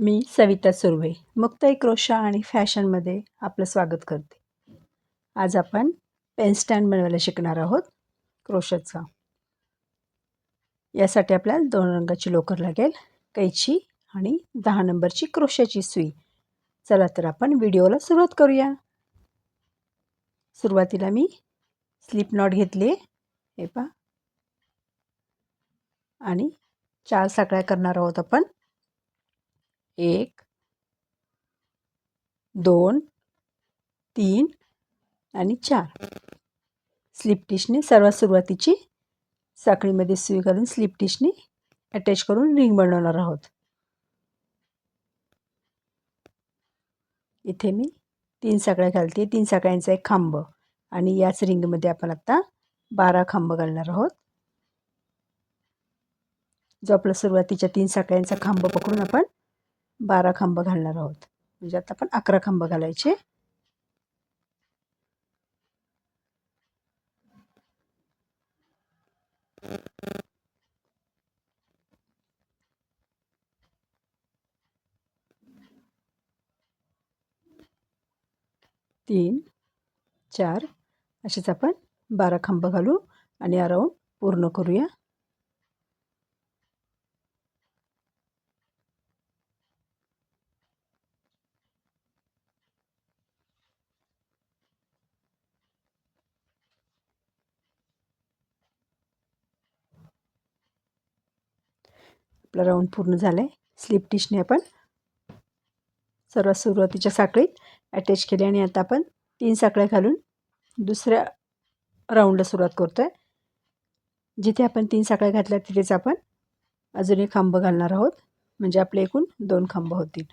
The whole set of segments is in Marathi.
मी सविता सुर्वे. मुक्ताई क्रोशा आणि फॅशनमध्ये आपलं स्वागत करते. आज आपण पेन स्टँड बनवायला शिकणार आहोत क्रोशाचा. यासाठी आपल्याला दोन रंगाची लोकर लागेल कैची आणि दहा नंबरची क्रोशाची सुई. चला तर आपण व्हिडिओला सुरुवात करूया. सुरुवातीला मी स्लिप नॉट घेतली हे पा आणि चार साकळ्या करणार आहोत आपण. एक दोन तीन आणि चार. स्लिप टिशने सर्वात सुरुवातीची साखळीमध्ये सुई घालून स्लिप टिशने अटॅच करून रिंग बनवणार आहोत. इथे मी तीन साखळ्या घालते. तीन साखळ्यांचा एक खांब आणि याच रिंगमध्ये आपण आत्ता बारा खांब घालणार आहोत. जो आपला सुरुवातीच्या तीन साखळ्यांचा खांब पकडून आपण बारा खांब घालणार आहोत. म्हणजे आता आपण अकरा खांब घालायचे. तीन चार असेच आपण बारा खांब घालू आणि अराऊंड पूर्ण करूया. आपला राऊंड पूर्ण झाला आहे स्लिप टिशने आपण सर्वात सुरुवातीच्या साखळीत अटॅच केली आणि आता आपण तीन साखळ्या घालून दुसऱ्या राऊंडला सुरुवात करतो आहे जिथे आपण तीन साखळ्या घातल्या तिथेच आपण अजून एक खांब घालणार आहोत. म्हणजे आपले एकूण दोन खांब होतील.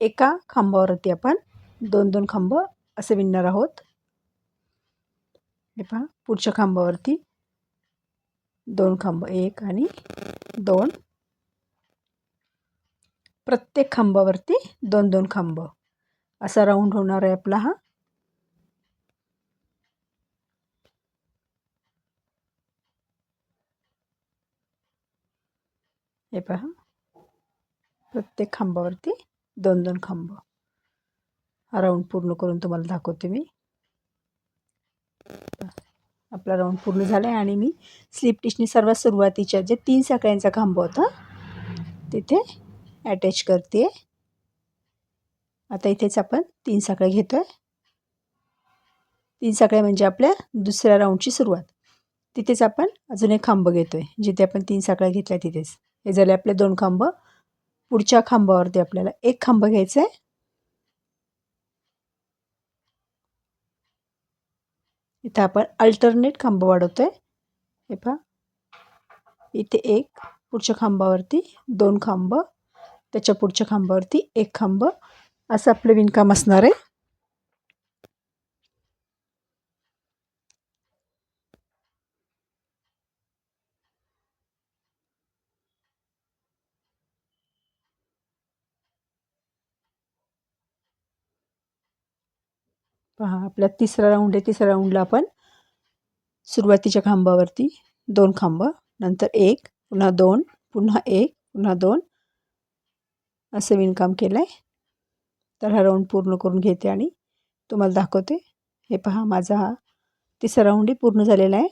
एका खांबावरती आपण दोन दोन खांब असे विणणार आहोत. हे पहा पुढच्या खांबावरती दोन खांब एक आणि दोन. प्रत्येक खांबावरती दोन दोन खांब. असा राऊंड होणार आहे आपला हा. हे पहा. प्रत्येक खांबावरती दोन दोन खांब. हा राऊंड पूर्ण करून तुम्हाला दाखवते मी. आपला राऊंड पूर्ण झाला आहे आणि मी स्लिप टिशनी सर्वात सुरुवातीच्या जे तीन साखळ्यांचा खांब होता तिथे अटॅच करते आता इथेच आपण तीन साखळ्या घेतो आहे तीन साखळ्या म्हणजे आपल्या दुसऱ्या राऊंडची सुरुवात. तिथेच आपण अजून एक खांब घेतो आहे जिथे आपण तीन साखळ्या घेतल्या तिथेच. हे झाले आपले दोन खांब. पुढच्या खांबावरती आपल्याला एक खांब घ्यायचा आहे इथं आपण अल्टरनेट खांब वाढवतो आहे हे पहा. इथे एक पुढच्या खांबावरती दोन खांब. त्याच्या पुढच्या खांबावरती एक खांब. असं आपलं विणकाम असणार आहे. पहा आपला तिसरा राऊंड आहे. तिसऱ्या राऊंडला आपण सुरुवातीच्या खांबावरती दोन खांब. नंतर एक पुन्हा दोन पुन्हा एक पुन्हा दोन. असं विणकाम केलं आहे तर हा राऊंड पूर्ण करून घेते आणि तुम्हाला दाखवते. हे पहा माझा हा तिसरा राऊंडही पूर्ण झालेला आहे.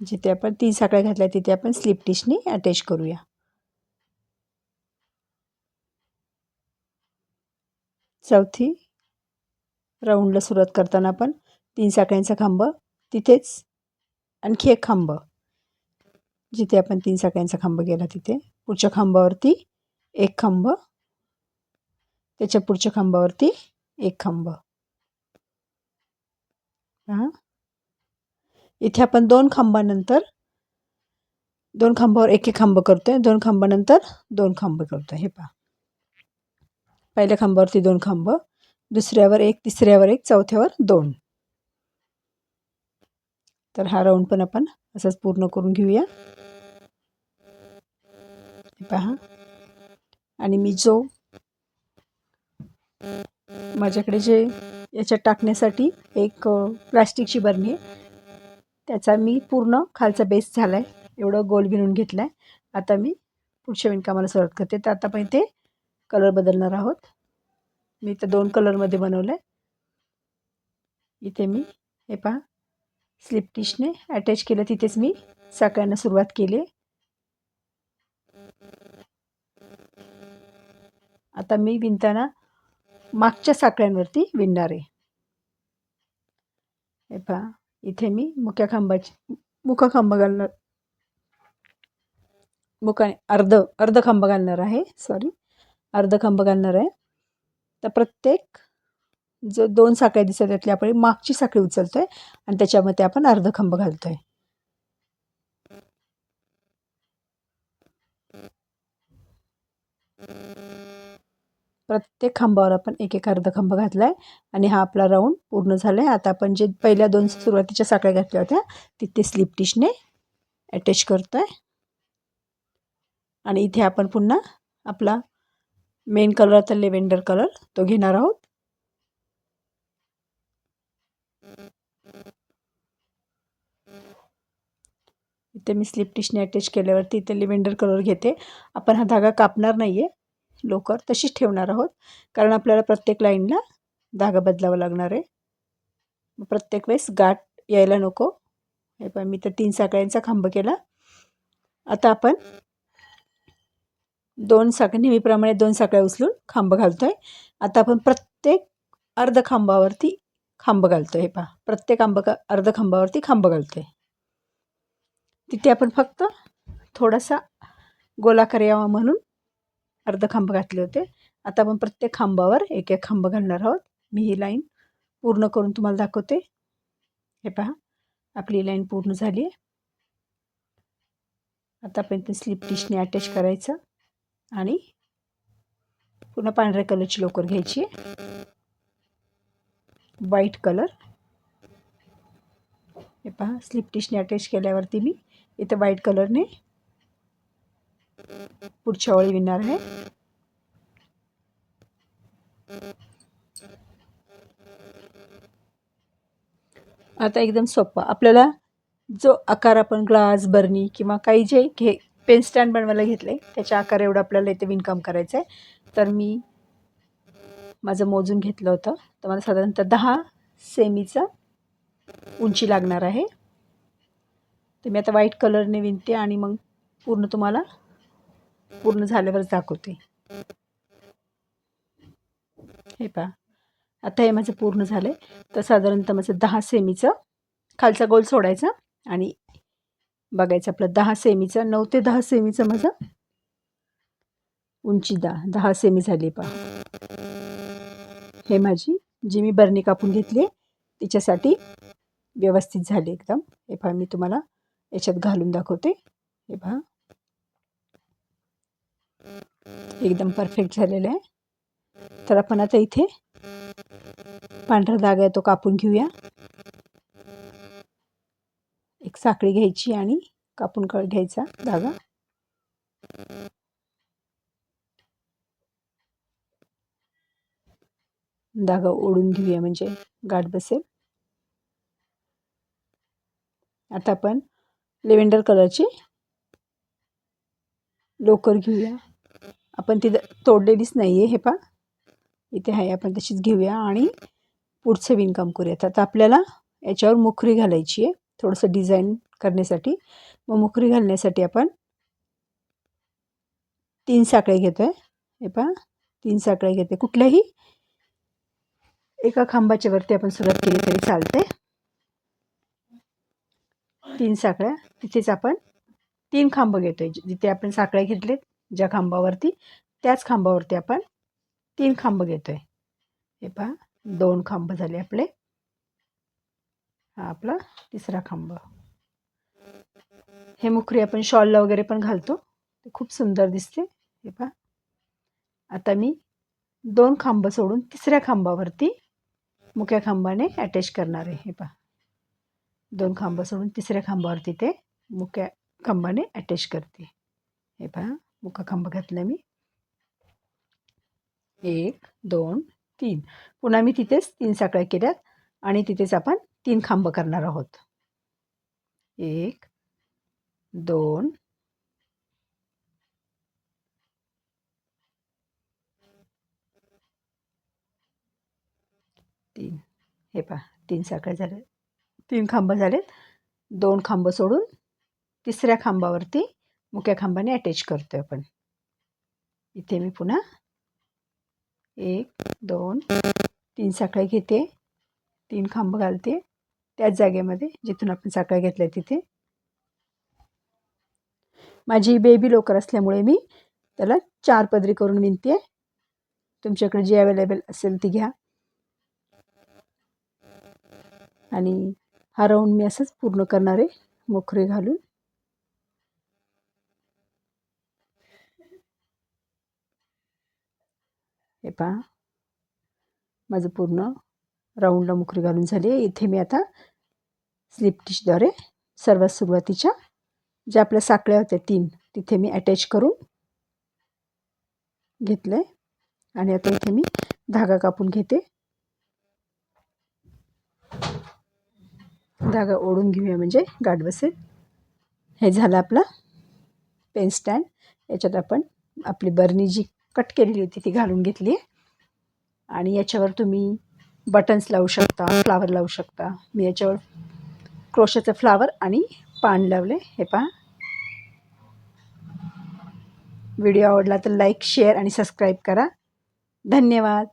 जिथे आपण तीन साखळ्या घातल्या तिथे आपण स्लिप टिशनी अटॅच करूया. चौथी राऊंडला सुरुवात करताना आपण तीन साखळ्यांचा खांब तिथेच आणखी एक खांब. जिथे आपण तीन साखळ्यांचा खांब गेला तिथे. पुढच्या खांबावरती एक खांब. त्याच्या पुढच्या खांबावरती एक खांब. हां इथे आपण दोन खांबानंतर दोन खांबावर एक एक खांब करतो आहे दोन खांबानंतर दोन खांब करतो आहे हे पहा. पहिल्या खांबावरती दोन खांब. दुसऱ्यावर एक तिसऱ्यावर एक चौथ्यावर दोन. तर हा राऊंड पण आपण असंच पूर्ण करून घेऊया. पहा. आणि मी जो माझ्याकडे जे याच्यात टाकण्यासाठी एक प्लास्टिकची बरणी आहे त्याचा मी पूर्ण खालचा बेस झाला आहे एवढं गोल विणून घेतला आहे आता मी पुढच्या विणकामाला सुरुवात करते. तर आता पण इथे कलर बदलणार आहोत. मी इथं दोन कलरमध्ये बनवलं आहे इथे मी हे पहा स्लिप टिशने अटॅच केलं. तिथेच मी साकळ्यांना सुरुवात केली आता मी विणताना मागच्या साकळ्यांवरती विणणार आहे. हे पहा इथे मी मुख्या खांबाची मुखा खांब घालणार मुखाने अर्ध अर्ध खांब घालणार आहे सॉरी अर्ध खांब घालणार आहे. तर प्रत्येक जो दोन साखळ्या दिसत त्यातली आपण मागची साखळी उचलतो आहे आणि त्याच्यामध्ये आपण अर्ध खांब आहे प्रत्येक खांबावर आपण एक एक अर्धा खांब घातला आहे आणि हा आपला राऊंड पूर्ण झाला आहे आता आपण जे पहिल्या दोन सुरुवातीच्या साखळ्या घातल्या होत्या तिथे स्लिप टिशने अटॅच आहे आणि इथे आपण पुन्हा आपला मेन कलरचा लेव्हेंडर कलर तो घेणार आहोत. इथे मी स्लिप टिशने अटॅच केल्यावरती इथे लिव्हेंडर कलर घेते. आपण हा धागा कापणार नाही आहे लोकर तशीच ठेवणार आहोत. कारण आपल्याला प्रत्येक लाईनला धागा बदलावा लागणार आहे. प्रत्येक वेळेस गाठ यायला नको. हे पण मी तर तीन साखळ्यांचा खांब केला. आता आपण दोन साखळ्या नेहमीप्रमाणे दोन साखळ्या उचलून खांब घालतो आहे आता आपण प्रत्येक अर्ध खांबावरती खांब घालतो आहे पहा प्रत्येक आंब अर्ध खांबावरती खांब घालतो आहे तिथे आपण फक्त थोडासा गोलाकार यावा म्हणून अर्ध खांब घातले होते. आता आपण प्रत्येक खांबावर एक एक खांब घालणार आहोत. मी ही लाईन पूर्ण करून तुम्हाला दाखवते. हे पहा आपली लाईन पूर्ण झाली आहे. आता आपण ते स्लिप टिशने अटॅच करायचं आणि पुन्हा पांढऱ्या कलरची लोकर घ्यायची आहे. व्हाईट कलर हे पहा स्लिप टिशने अटॅच केल्यावरती मी इथं व्हाईट कलरने पुढच्या ओळी विणणार आहे आता एकदम सोपं. आपल्याला जो आकार आपण ग्लास बर्नी किंवा काही जे घे पेन स्टँड बनवायला घेतले त्याच्या आकार एवढं आपल्याला इथे विणकाम करायचं आहे तर मी माझं मोजून घेतलं होतं. तर मला साधारणतः दहा सेमीचा उंची लागणार आहे. तर मी आता व्हाईट कलरने विणते आणि मग पूर्ण तुम्हाला पूर्ण झाल्यावर दाखवते. हे पहा. आता हे माझं पूर्ण झालं आहे तर साधारणतः माझं दहा सेमीचं खालचा गोल सोडायचा आणि बघायचं आपलं दहा सेमीचं नऊ ते दहा सेमीचं माझं उंची दहा. दहा सेमी झाली पहा. हे माझी जी मी बरणी कापून घेतली तिच्यासाठी व्यवस्थित झाली एकदम. हे पहा मी तुम्हाला याच्यात घालून दाखवते. हे पहा. एकदम परफेक्ट झालेलं आहे. तर आपण आता इथे पांढरा धागा आहे तो कापून घेऊया. एक साखळी घ्यायची आणि कापून कळ घ्यायचा धागा. धागा ओढून घेऊया म्हणजे गाठ बसेल. आता आपण लेव्हेंडर कलरची लोकर घेऊया. आपण तिथं तोडलेलीच नाही आहे हे पा इथे आहे आपण तशीच घेऊया आणि पुढचं विणकाम करूयात. आता आपल्याला याच्यावर मुखरी घालायची आहे थोडंसं डिझाईन करण्यासाठी. मग मुखरी घालण्यासाठी आपण तीन साखळे घेतो आहे हे पहा तीन साखळे घेते कुठल्याही एका खांबाच्या वरती आपण सुरुवात केली तरी चालते. तीन साखळ्या. तिथेच आपण तीन खांब घेतो आहे जिथे आपण साखळ्या घेतलेत. ज्या खांबावरती त्याच खांबावरती आपण तीन खांब घेतो आहे हे पहा दोन खांब झाले आपले. हा आपला तिसरा खांब. हे मुखरी आपण शॉलला वगैरे पण घालतो. ते खूप सुंदर दिसते. हे पहा. आता मी दोन खांब सोडून तिसऱ्या खांबावरती मुख्या खांबाने अटॅच करणार आहे. हे पहा. दोन खांब सोडून तिसऱ्या खांबावरती ते मुख्या खांबाने अटॅच करते. हे पहा. खांब घातला मी. एक दोन तीन. पुन्हा मी तिथेच तीन साखळ्या केल्यात आणि तिथेच आपण तीन खांब करणार आहोत. एक दोन तीन. हे पहा तीन साखळ्या झाले. तीन खांब झालेत. दोन खांब सोडून तिसऱ्या खांबावरती मुक्या खांबाने अटॅच करतो आहे आपण. इथे मी पुन्हा एक दोन तीन साखळ्या घेते. तीन खांब घालते. त्याच जागेमध्ये जिथून आपण साखळ्या घेतल्या तिथे. माझी बेबी लोकर असल्यामुळे मी त्याला चार पदरी करून विणते तुमच्याकडे जी अवेलेबल असेल ती घ्या. आणि हा राऊंड मी असंच पूर्ण करणार आहे. मोखरे घालून. हे पहा. माझं पूर्ण राऊंडला मुखरी घालून झाली आहे. इथे मी आता स्लिप टिशद्वारे सर्वात सुरुवातीच्या ज्या आपल्या साखळ्या होत्या तीन तिथे मी अटॅच करून घेतलं आहे आणि आता इथे मी धागा कापून घेते. धागा ओढून घेऊया म्हणजे गाठ बसेल. हे झालं आपलं पेन स्टँड याच्यात आपण आपली बर्नी जी कट केलेली होती ती घालून घेतली. आणि याच्यावर तुम्ही बटन्स लावू शकता फ्लावर लावू शकता. मी याच्यावर क्रोशाचं फ्लावर आणि पान लावले. हे पहा. व्हिडिओ आवडला तर लाईक शेअर आणि सबस्क्राईब करा. धन्यवाद.